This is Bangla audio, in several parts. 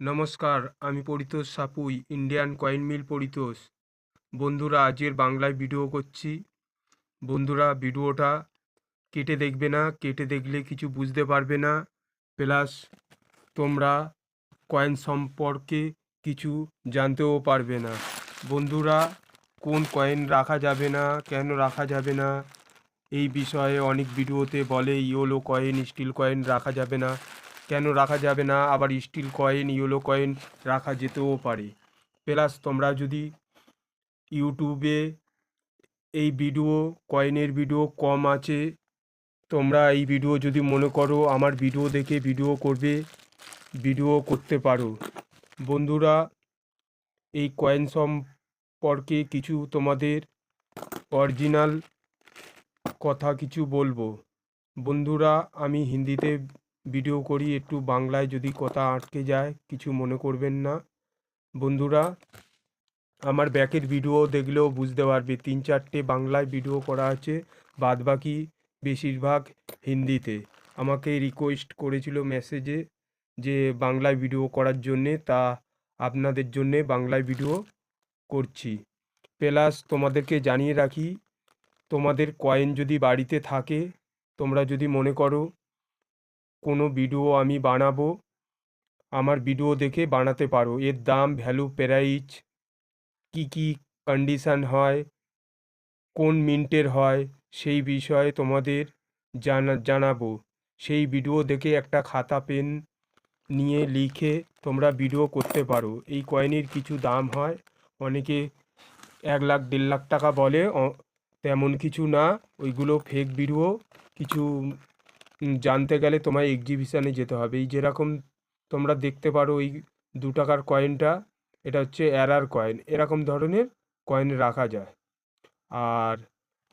নমস্কার, আমি Paritosh Sapui Indian coin mill Paritosh. বন্ধুরা, আজকের বাংলায় ভিডিও করছি। বন্ধুরা ভিডিওটা কেটে দেখবে না, কেটে দেখলে কিছু বুঝতে পারবে না। প্লাস তোমরা কয়েন সম্পর্কে কিছু জানতেও পারবে না। বন্ধুরা, কোন কয়েন রাখা যাবে না, কেন রাখা যাবে না, এই বিষয়ে অনেক ভিডিওতে বলে, ইয়োলো কয়েন স্টিল কয়েন রাখা যাবে না। কেন রাখা যাবে না? আবার স্টিল কয়েন ইয়েলো কয়েন রাখা যেতেও পারে। প্লাস তোমরা যদি ইউটিউবে এই ভিডিও কয়েনের ভিডিও কম আছে, তোমরা এই ভিডিও যদি মনে করো, আমার ভিডিও দেখে ভিডিও করবে ভিডিও করতে পারো। বন্ধুরা, এই কয়েন সম্পর্কে কিছু তোমাদের অরিজিনাল কথা কিছু বলব। বন্ধুরা, আমি হিন্দিতে ভিডিও করি, একটু বাংলায় যদি কথা আটকে যায়, কিছু মনে করবেন না। বন্ধুরা, আমার ব্যাকের ভিডিও দেখলেও বুঝতে পারবে, তিন চারটে বাংলায় ভিডিও করা আছে বাদ বাকি বেশিরভাগ হিন্দিতে। আমাকে রিকোয়েস্ট করেছিল মেসেজে যে বাংলায় ভিডিও করার জন্যে, তা আপনাদের জন্যে বাংলায় ভিডিও করছি। প্লাস তোমাদেরকে জানিয়ে রাখি, তোমাদের কয়েন যদি বাড়িতে থাকে, তোমরা যদি মনে করো কোনো ভিডিও আমি বানাবো, আমার ভিডিও দেখে বানাতে পারো। এর দাম ভ্যালু প্রাইস কী কী কন্ডিশান হয়, কোন মিন্টের হয়, সেই বিষয়ে তোমাদের জানা, জানাব। সেই ভিডিও দেখে একটা খাতা পেন নিয়ে লিখে তোমরা ভিডিও করতে পারো। এই কয়েনের কিছু দাম হয়, অনেকে এক লাখ, দেড় লাখ টাকা বলে তেমন কিছু না। ওইগুলো ফেক ভিডিও কিছু জানতে গেলে তোমায় এক্সিবিশানে যেতে হবে। এই যেরকম তোমরা দেখতে পারো, এই দু টাকার কয়েনটা এটা হচ্ছে এরার কয়েন এরকম ধরনের কয়েন রাখা যায়। আর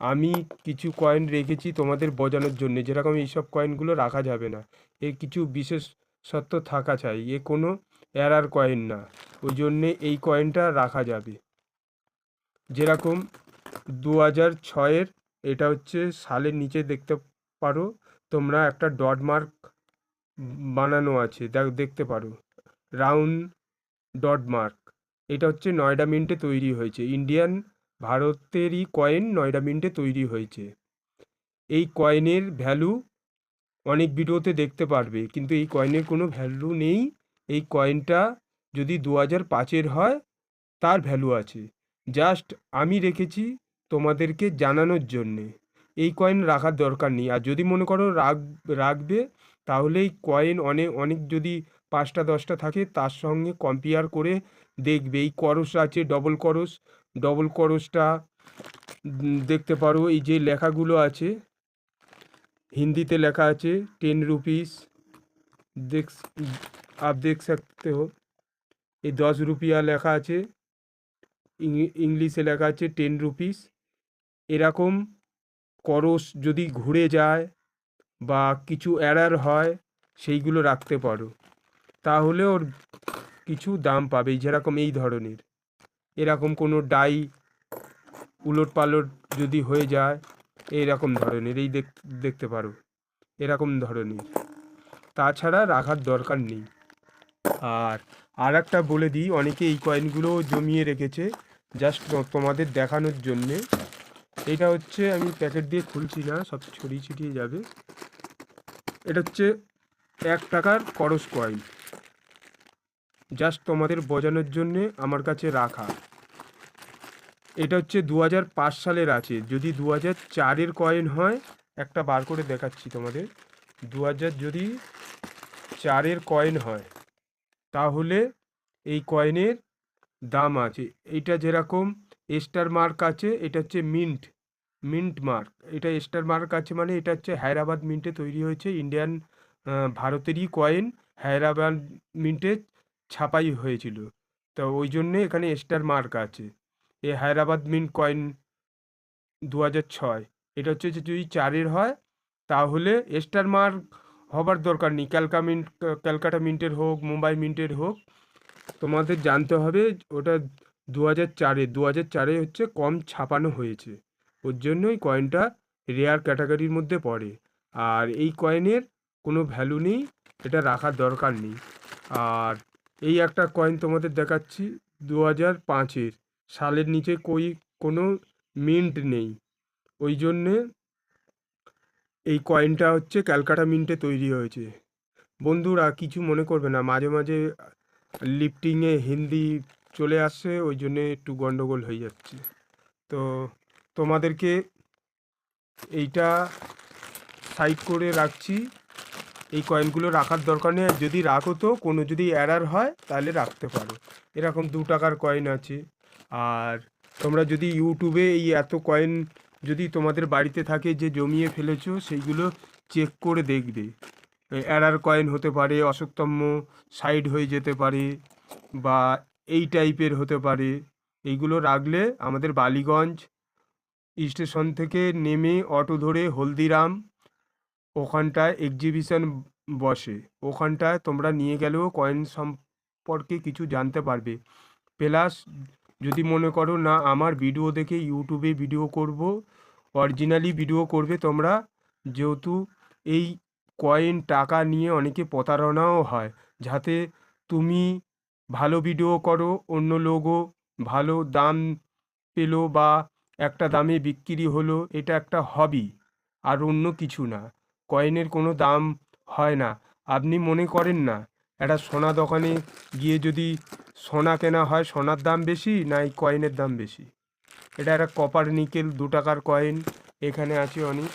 আমি কিছু কয়েন রেখেছি তোমাদের বোঝানোর জন্য, যেরকম এইসব কয়েনগুলো রাখা যাবে না। এর কিছু বিশেষত্ব থাকা চাই, এ কোনো এরার কয়েন না, ওই জন্যে এই কয়েনটা রাখা যাবে। যেরকম দু হাজার ছয়ের, এটা হচ্ছে সালের নিচে দেখতে পারো তোমরা একটা ডট মার্ক বানানো আছে, দেখ, দেখতে পারো। Round dot mark. এটা হচ্ছে নয়ডা মিন্টে তৈরি হয়েছে। ইন্ডিয়ান ভারতেরই কয়েন নয়ডা মিন্টে তৈরি হয়েছে। এই কয়েনের ভ্যালু অনেক ভিডিওতে দেখতে পারবে, কিন্তু এই কয়েনের কোনো ভ্যালু নেই। এই কয়েনটা যদি দু হাজার পাঁচের হয়, তার ভ্যালু আছে। জাস্ট আমি রেখেছি তোমাদেরকে জানানোর জন্যে। এই কয়েন রাখার দরকার নেই আর যদি মনে করো রাখ রাখবে তাহলে এই কয়েন অনেক অনেক যদি পাঁচটা দশটা থাকে তার সঙ্গে কম্পেয়ার করে দেখবে এই করস আছে ডবল করস ডবল করসটা উম, দেখতে পারো এই যে লেখাগুলো আছে হিন্দিতে লেখা আছে টেন রুপিস দেখ आप देख सकते हो এই দশ রুপিয়া লেখা আছে ইং- ইংলিশে লেখা আছে টেন রুপিস এরকম করস যদি ঘুরে যায় বা কিছু এরার হয়, সেইগুলো রাখতে পারো। তাহলে ওর কিছু দাম পাবে, যেরকম এই ধরনের। এরকম কোনো ডাই উলট পালট যদি হয়ে যায়, এইরকম ধরনের, এই দেখ, দেখতে পারো। এরকম ধরনের। তাছাড়া রাখার দরকার নেই। আর আর একটা বলে দিই, অনেকে এই কয়েনগুলো জমিয়ে রেখেছে জাস্ট তোমাদের দেখানোর জন্যে। এটা হচ্ছে আমি প্যাকেট দিয়ে খুলছি না, সব ছড়িয়ে ছিটিয়ে যাবে। এটা হচ্ছে এক টাকার করস কয়েন জাস্ট তোমাদের বোঝানোর জন্যে আমার কাছে রাখা। এটা হচ্ছে দু হাজার পাঁচ সালের আছে। যদি দু হাজার চারের কয়েন হয়, একটা বার করে দেখাচ্ছি তোমাদের। দু হাজার যদি চারের কয়েন হয়, তাহলে এই কয়েনের দাম আছে। এইটা যেরকম স্টার মার্ক আছে, এটা হচ্ছে মিন্ট মিন্ট মার্ক। এটা স্টার মার্ক আছে মানে এটা হচ্ছে হায়দ্রাবাদ মিন্টে তৈরি হয়েছে, ইন্ডিয়ান ভারতেরই কয়েন। হায়দ্রাবাদ মিন্টে ছাপাই হয়েছিল। তো ওই জন্যে এখানে স্টার মার্ক আছে। এই হায়দ্রাবাদ মিন্ট কয়েন দু ছয়। এটা হচ্ছে যদি চারের হয়, তাহলে স্টার মার্ক হবার দরকার নেই। ক্যালকা মিন্ট, ক্যালকাটা মিন্টের হোক, মুম্বাই মিন্টের হোক, তোমাদের জানতে হবে ওটা দু হাজার চারে। দু হাজার চারে হচ্ছে কম ছাপানো হয়েছে। ওর জন্যই কয়েনটা রেয়ার ক্যাটাগরির মধ্যে পড়ে। আর এই কয়েনের কোনো ভ্যালু নেই, এটা রাখার দরকার নেই। আর এই একটা কয়েন তোমাদের দেখাচ্ছি দু হাজার পাঁচের। সালের নিচে কই, কোনো মিন্ট নেই। ওই জন্যে এই কয়েনটা হচ্ছে ক্যালকাটা মিন্টে তৈরি হয়েছে। বন্ধুরা, কিছু মনে করবে না, মাঝে মাঝে লিফটিংয়ে হিন্দি চলে আসছে, ওই জন্যে একটু গন্ডগোল হয়ে যাচ্ছে। তো তোমাদেরকে এইটা সাইড করে রাখছি। এই কয়েনগুলো রাখার দরকার নেই। আর যদি রাখো তো, কোনো যদি এরার হয়, তাহলে রাখতে পারো। এরকম দু টাকার কয়েন আছে। আর তোমরা যদি ইউটিউবে এই এত কয়েন যদি তোমাদের বাড়িতে থাকে যে জমিয়ে ফেলেছো, সেইগুলো চেক করে দেখবে। এরার কয়েন হতে পারে অশোকতম্য সাইড হয়ে যেতে পারে বা এই টাইপের হতে পারে। এইগুলো রাখলে আমাদের বালিগঞ্জ স্টেশন থেকে নেমে অটো ধরে হলদিরাম, ওখানটায় এক্সিবিশন বসে। ওখানটায় তোমরা নিয়ে গেলেও কয়েন সম্পর্কে কিছু জানতে পারবে। প্লাস যদি মনে করো না, আমার ভিডিও দেখে ইউটিউবে ভিডিও করব অরিজিনালি ভিডিও করবে তোমরা, যেহেতু এই কয়েন টাকা নিয়ে অনেকে প্রতারণাও হয়। যাতে তুমি ভালো ভিডিও করো, অন্য লোকও ভালো দাম পেল বা একটা দামে বিক্রি হলো, এটা একটা হবি আর অন্য কিছু না। কয়েনের কোনো দাম হয় না। আপনি মনে করেন না, একটা সোনা দোকানে গিয়ে যদি সোনা কেনা হয়, সোনার দাম বেশি না এই কয়েনের দাম বেশি? এটা একটা কপার নিকেল দু টাকার কয়েন এখানে আছে অনেক।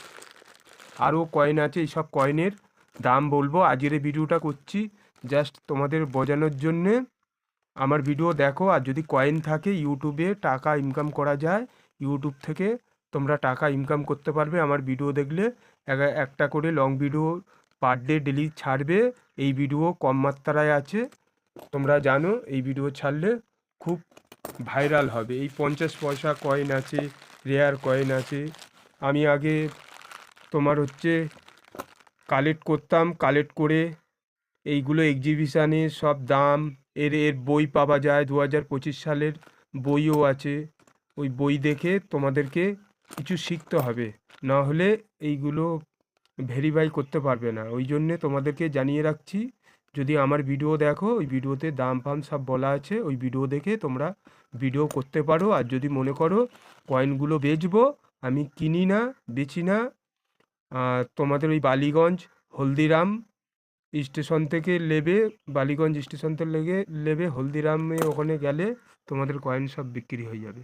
আরও কয়েন আছে, এইসব কয়েনের দাম বলব। আজকের ভিডিওটা করছি জাস্ট তোমাদের বোঝানোর জন্যে। আমার ভিডিও দেখো, আর যদি কয়েন থাকে ইউটিউবে টাকা ইনকাম করা যায় ইউটিউব থেকে তোমরা টাকা ইনকাম করতে পারবে। আমার ভিডিও দেখলে এক- একটা করে long video per day daily ছাড়বে। এই ভিডিও কম মাত্রায় আছে। তোমরা জানো, এই ভিডিও ছাড়লে খুব ভাইরাল হবে। এই পঞ্চাশ পয়সা কয়েন আছে রেয়ার কয়েন আছে। আমি আগে তোমার হচ্ছে কালেক্ট করতাম কালেক্ট করে এইগুলো এক্সিবিশানে সব দাম, এর এর বই পাওয়া যায়। দু হাজার পঁচিশ সালের বইও আছে। ওই বই দেখে তোমাদেরকে কিছু শিখতে হবে। না হলে এইগুলো ভেরিফাই করতে পারবে না। ওই জন্যে তোমাদেরকে জানিয়ে রাখছি, যদি আমার ভিডিও দেখো, ওই ভিডিওতে দাম ফাম সব বলা আছে, ওই ভিডিও দেখে তোমরা ভিডিও করতে পারো। আর যদি মনে করো কয়েনগুলো বেচবো, আমি কিনি না, বেচি না তোমাদের ওই বালিগঞ্জ হলদিরাম স্টেশন থেকে নেবে, বালিগঞ্জ স্টেশন থেকে লেগে নেবে হলদিরামে ওখানে গেলে তোমাদের কয়েন সব বিক্রি হয়ে যাবে।